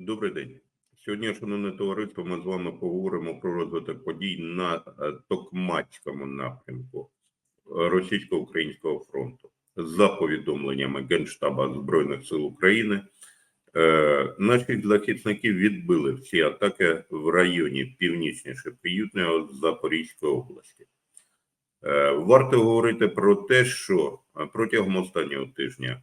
Добрий день. Сьогодні, шановне товариство, ми з вами поговоримо про розвиток подій на е, Токмацькому напрямку е, російсько-українського фронту. За повідомленнями Генштаба Збройних сил України, е, наші захисники відбили всі атаки в районі північніше Півднього Запорізької області. Варто говорити про те, що протягом останнього тижня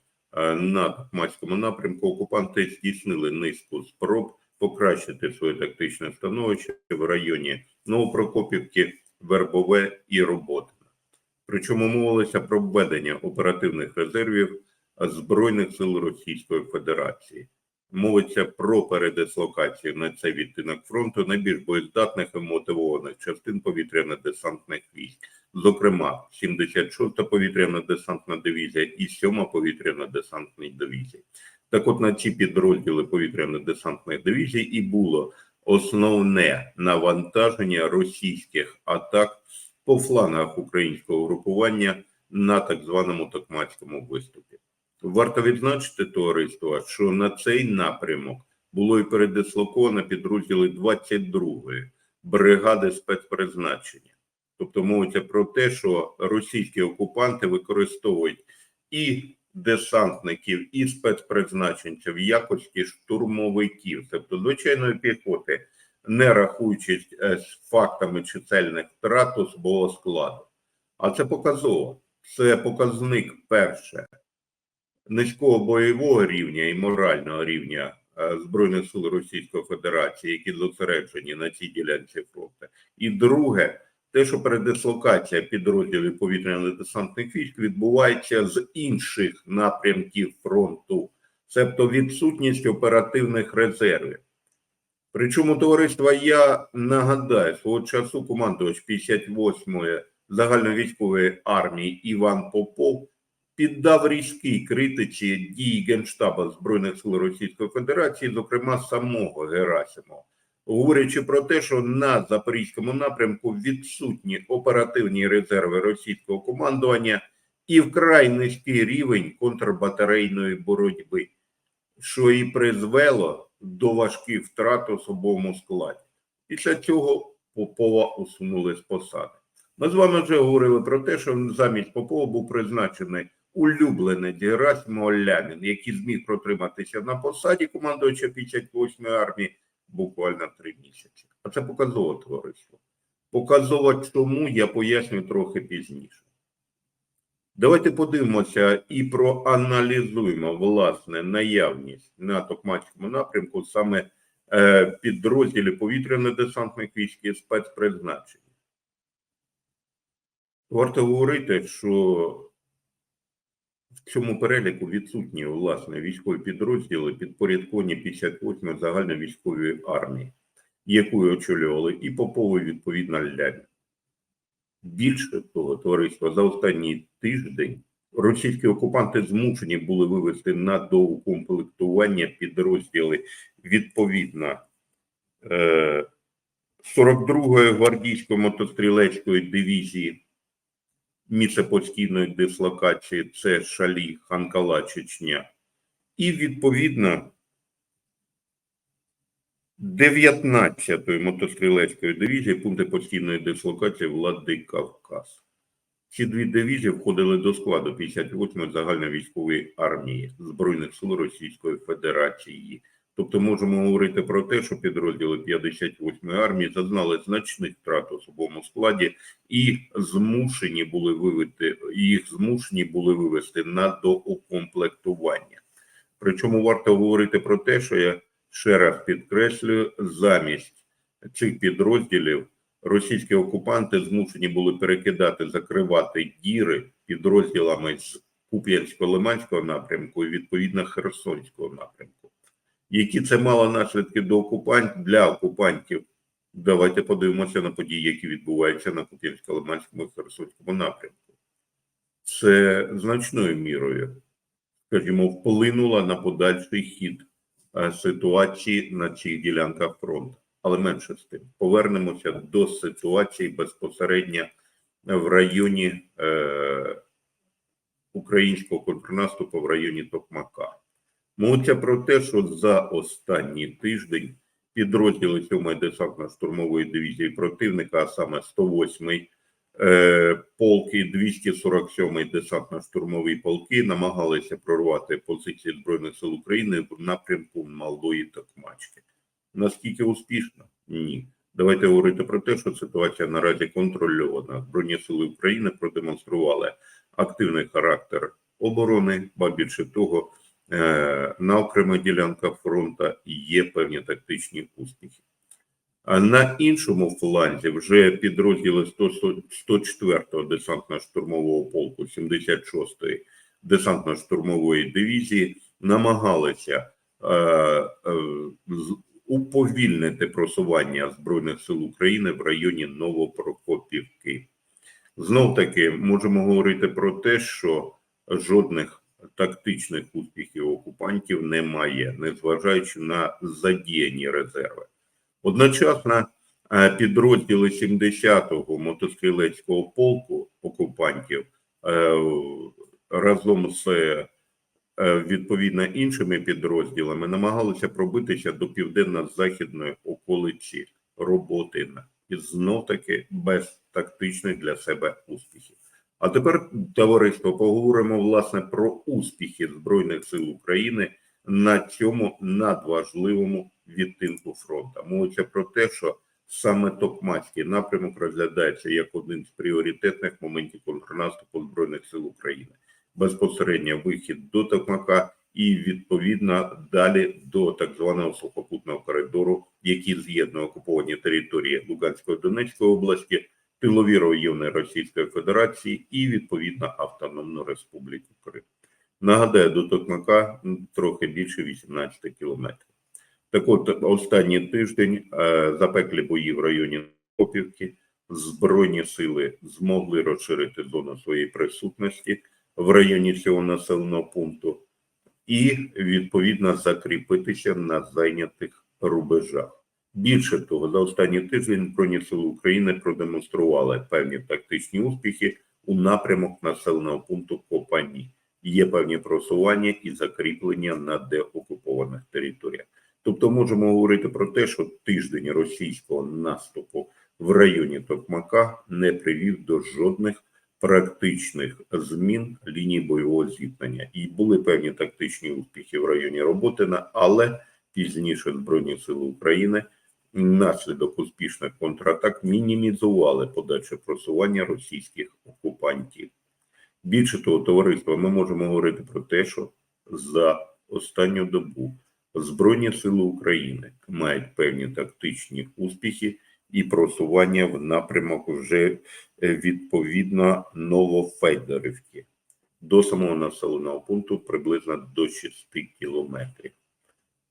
на Токмацькому напрямку окупанти здійснили низку спроб покращити своє тактичне становище в районі Новопрокопівки, Вербове і Роботина. Причому мовилося про введення оперативних резервів Збройних сил Російської Федерації. Мовиться про передислокацію на цей відтинок фронту найбільш боєздатних і мотивованих частин повітряно-десантних військ, зокрема 76-та повітряно-десантна дивізія і 7-та повітряно-десантна дивізія. Так от на ці підрозділи повітряно-десантних дивізій і було основне навантаження російських атак по флангах українського групування на так званому Токмацькому виступі. Варто відзначити товариство, що на цей напрямок було і передислоковано підрозділи 22-ї бригади спецпризначення. Тобто мовиться про те, що російські окупанти використовують і десантників, і спецпризначенців в якості штурмовиків, тобто звичайної піхоти, не рахуючись е, з фактами чисельних втрат особового складу. А це показово. Це показник перше низького бойового рівня і морального рівня е, Збройних сил Російської Федерації, які зосереджені на цій ділянці фронту. І друге, те, що передислокація підрозділів повітряно-десантних військ відбувається з інших напрямків фронту, тобто відсутність оперативних резервів. Причому товариство, я нагадаю, свого часу командувач 58-ї загальновійськової армії Іван Попов піддав різкій критиці дії Генштаба Збройних сил Російської Федерації, зокрема самого Герасимова, говорячи про те, що на запорізькому напрямку відсутні оперативні резерви російського командування і вкрай низький рівень контрбатарейної боротьби, що і призвело до важких втрат особовому складі. Після цього Попова усунули з посади. Ми з вами вже говорили про те, що замість Попова був призначений улюбленець Герасимо Лямін, який зміг протриматися на посаді командувача 58-ї армії буквально три місяці. А це показово товариство. Показово чому я поясню трохи пізніше. Давайте подивимося і проаналізуємо власне наявність на Токмацькому напрямку саме е, підрозділів повітряно-десантних військ і спецпризначення. Варто говорити, що в цьому переліку відсутні власне військові підрозділи підпорядковані 58 загальновійськової армії, якою очолювали і Попови відповідно Лямі. Більше того, товариство за останній тиждень російські окупанти змушені були вивести на доукомплектування підрозділи відповідно е, 42-ї гвардійської мотострілецької дивізії місце постійної дислокації це Шалі, Ханкала, Чечня, і відповідно 19-ї мотострілецької дивізії пункти постійної дислокації влади Кавказ. Ці дві дивізії входили до складу 58-ї загальновійськової армії Збройних сил Російської Федерації. Тобто можемо говорити про те, що підрозділи 58-ї армії зазнали значних втрат у особовому складі і змушені були вивести, їх змушені були вивести на доукомплектування. Причому варто говорити про те, що я ще раз підкреслюю, замість цих підрозділів російські окупанти змушені були перекидати, закривати діри підрозділами з Куп'янсько-Лиманського напрямку і відповідно Херсонського напрямку. Які це мало наслідки до окупантів для окупантів? Давайте подивимося на події, які відбуваються на Куп'янсько-Лиманському і Херсонському напрямку. Це значною мірою, скажімо, вплинуло на подальший хід е, ситуації на цих ділянках фронту. Але менше з тим, повернемося до ситуації безпосередньо в районі е, українського контрнаступу в районі Токмака. Мовиться про те, що за останній тиждень підрозділи 7-ї десантно-штурмової дивізії противника, а саме 108-й е, полки, 247-й десантно-штурмовий полки намагалися прорвати позиції Збройних сил України в напрямку Малої Токмачки. Наскільки успішно? Ні. Давайте говорити про те, що ситуація наразі контрольована. Збройні сили України продемонстрували активний характер оборони, ба більше того, на окремих ділянках фронту є певні тактичні успіхи. А на іншому фланзі вже підрозділи 104-го десантно-штурмового полку, 76-ї десантно-штурмової дивізії намагалися е, е, уповільнити просування Збройних сил України в районі Новопрокопівки. Знов таки можемо говорити про те, що жодних тактичних успіхів окупантів немає, незважаючи на задіяні резерви. Одночасно е, підрозділи 70-го мотострілецького полку окупантів е, разом з е, відповідно іншими підрозділами намагалися пробитися до південно-західної околиці Роботина і знов таки без тактичних для себе успіхів. А тепер, товариство, поговоримо власне про успіхи Збройних сил України на цьому надважливому відтинку фронту. Мовиться про те, що саме Токмацький напрямок розглядається як один з пріоритетних моментів контрнаступу Збройних сил України. Безпосередньо вихід до Токмака і відповідно далі до так званого сухопутного коридору, який з'єднує окуповані території Луганської Донецької області, тилові райони Російської Федерації і відповідно Автономну Республіку Крим. Нагадаю, до Токмака трохи більше 18 кілометрів. Так от, останній тиждень е, запеклі бої в районі Копівки, Збройні сили змогли розширити зону своєї присутності в районі цього населеного пункту і відповідно закріпитися на зайнятих рубежах. Більше того, за останній тиждень Збройні сили України продемонстрували певні тактичні успіхи у напрямок населеного пункту Копані. Є певні просування і закріплення на деокупованих територіях. Тобто можемо говорити про те, що тиждень російського наступу в районі Токмака не привів до жодних практичних змін лінії бойового зіткнення. І були певні тактичні успіхи в районі Роботина, але пізніше Збройні Сили України внаслідок успішних контратак мінімізували подальше просування російських окупантів. Більше того, товариство, ми можемо говорити про те, що за останню добу Збройні Сили України мають певні тактичні успіхи і просування в напрямок вже е, відповідно Новофедорівки до самого населеного пункту приблизно до 6 кілометрів.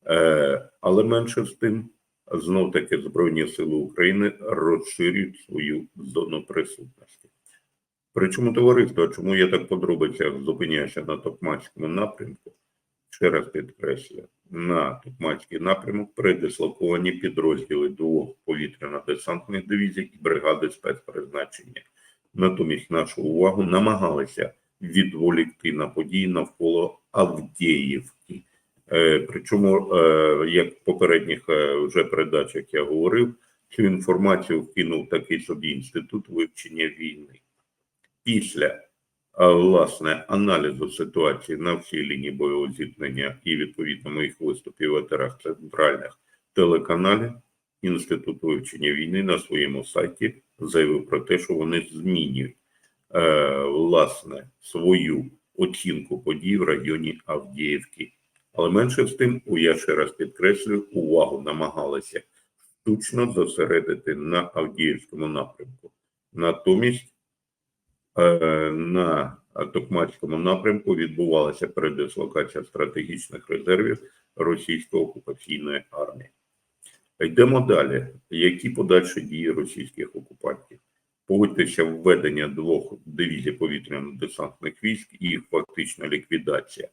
Е, але менше з тим, знов таки Збройні Сили України розширюють свою зону присутності. Причому товариство, чому я так подробицях зупиняюся на Токмацькому напрямку? Ще раз підкреслюю, на Токмацький напрямок передислоковані підрозділи двох повітряно-десантних дивізій і бригади спецпризначення. Натомість нашу увагу намагалися відволікти на події навколо Авдіївки. Е, Причому, е, як в попередніх е, вже передачах я говорив, цю інформацію вкинув такий собі інститут вивчення війни. Після власне аналізу ситуації на всій лінії бойового зіткнення і відповідно моїх виступів в етерах центральних телеканалів Інститут вивчення війни на своєму сайті заявив про те, що вони змінюють е, власне свою оцінку подій в районі Авдіївки. Але менше з тим, я ще раз підкреслюю, увагу намагалися штучно зосередити на Авдіївському напрямку. Натомість Е, на Токмацькому напрямку відбувалася передислокація стратегічних резервів російської окупаційної армії. Йдемо далі. Які подальші дії російських окупантів? Погодьтеся введення двох дивізій повітряно-десантних військ і їх фактична ліквідація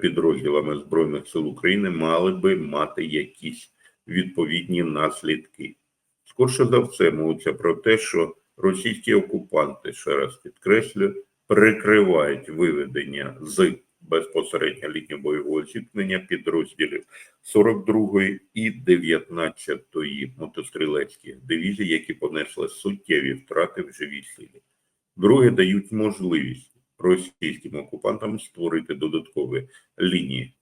підрозділами Збройних сил України мали би мати якісь відповідні наслідки. Скорше за все, мовиться про те, що російські окупанти, ще раз підкреслю, прикривають виведення з безпосередньо літнього бойового зіткнення підрозділів 42-ї і 19-ї мотострілецьких дивізій, які понесли суттєві втрати в живій силі. Друге, дають можливість російським окупантам створити додаткові лінії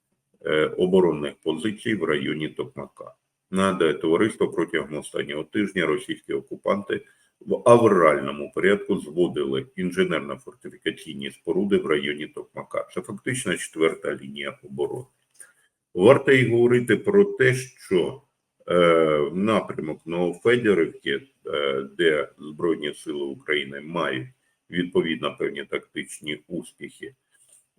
е, оборонних позицій в районі Токмака. Нагадаю, товариство протягом останнього тижня російські окупанти в авральному порядку зводили інженерно-фортифікаційні споруди в районі Токмака. Це фактично четверта лінія оборони. Варто й говорити про те, що е, напрямок Новофедорівки, е, де Збройні Сили України мають відповідно певні тактичні успіхи,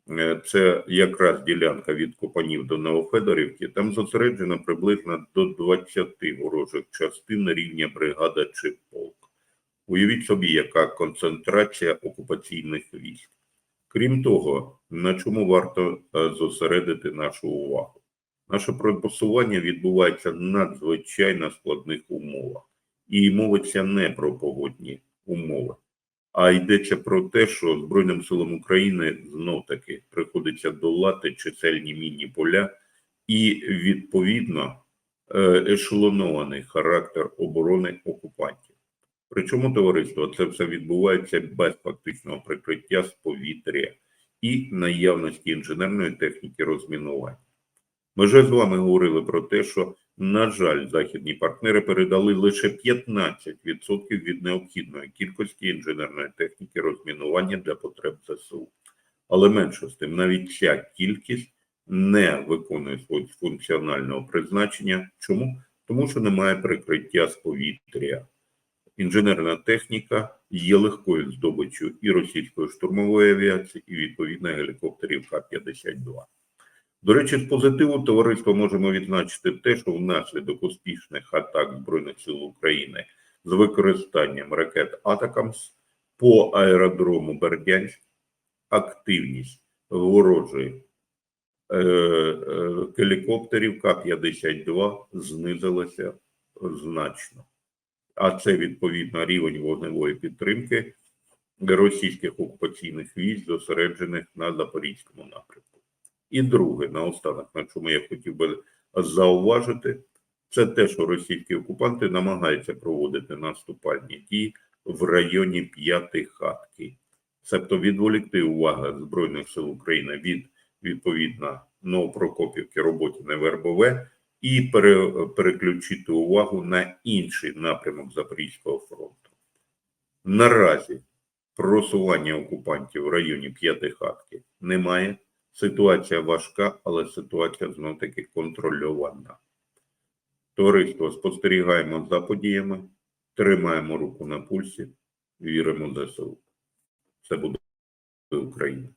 Е, це якраз ділянка від Копанів до Новофедорівки. Там зосереджено приблизно до 20 ворожих частин рівня бригада чи полк. Уявіть собі, яка концентрація окупаційних військ. Крім того, на чому варто е, зосередити нашу увагу? Наше просування відбувається в надзвичайно складних умовах, і мовиться не про погодні умови, а йдеться про те, що Збройним силам України знов таки приходиться долати чисельні мінні поля і відповідно е, ешелонований характер оборони окупантів. Причому товариство це все відбувається без фактичного прикриття з повітря і наявності інженерної техніки розмінування. Ми вже з вами говорили про те, що, на жаль, західні партнери передали лише 15% від необхідної кількості інженерної техніки розмінування для потреб ЗСУ. Але менше з тим, навіть ця кількість не виконує свого функціонального призначення. Чому? Тому що немає прикриття з повітря. Інженерна техніка є легкою здобиччю і російської штурмової авіації, і відповідно гелікоптерів К-52. До речі, з позитиву товариство можемо відзначити те, що внаслідок успішних атак Збройних сил України з використанням ракет Атакамс по аеродрому Бердянськ активність ворожої е, е, гелікоптерів К-52 знизилася значно. А це відповідно рівень вогневої підтримки російських окупаційних військ, зосереджених на Запорізькому напрямку. І друге, наостанок, на чому я хотів би зауважити, це те, що російські окупанти намагаються проводити наступальні дії в районі п'яти хатки, себто відволікти увагу Збройних сил України від відповідно Новопрокопівки роботи на Вербове і пере, переключити увагу на інший напрямок Запорізького фронту. Наразі просування окупантів в районі П'ятихатки немає. Ситуація важка, але ситуація знов таки контрольована. Товариство спостерігаємо за подіями, тримаємо руку на пульсі, віримо в ЗСУ. Це буде Україна.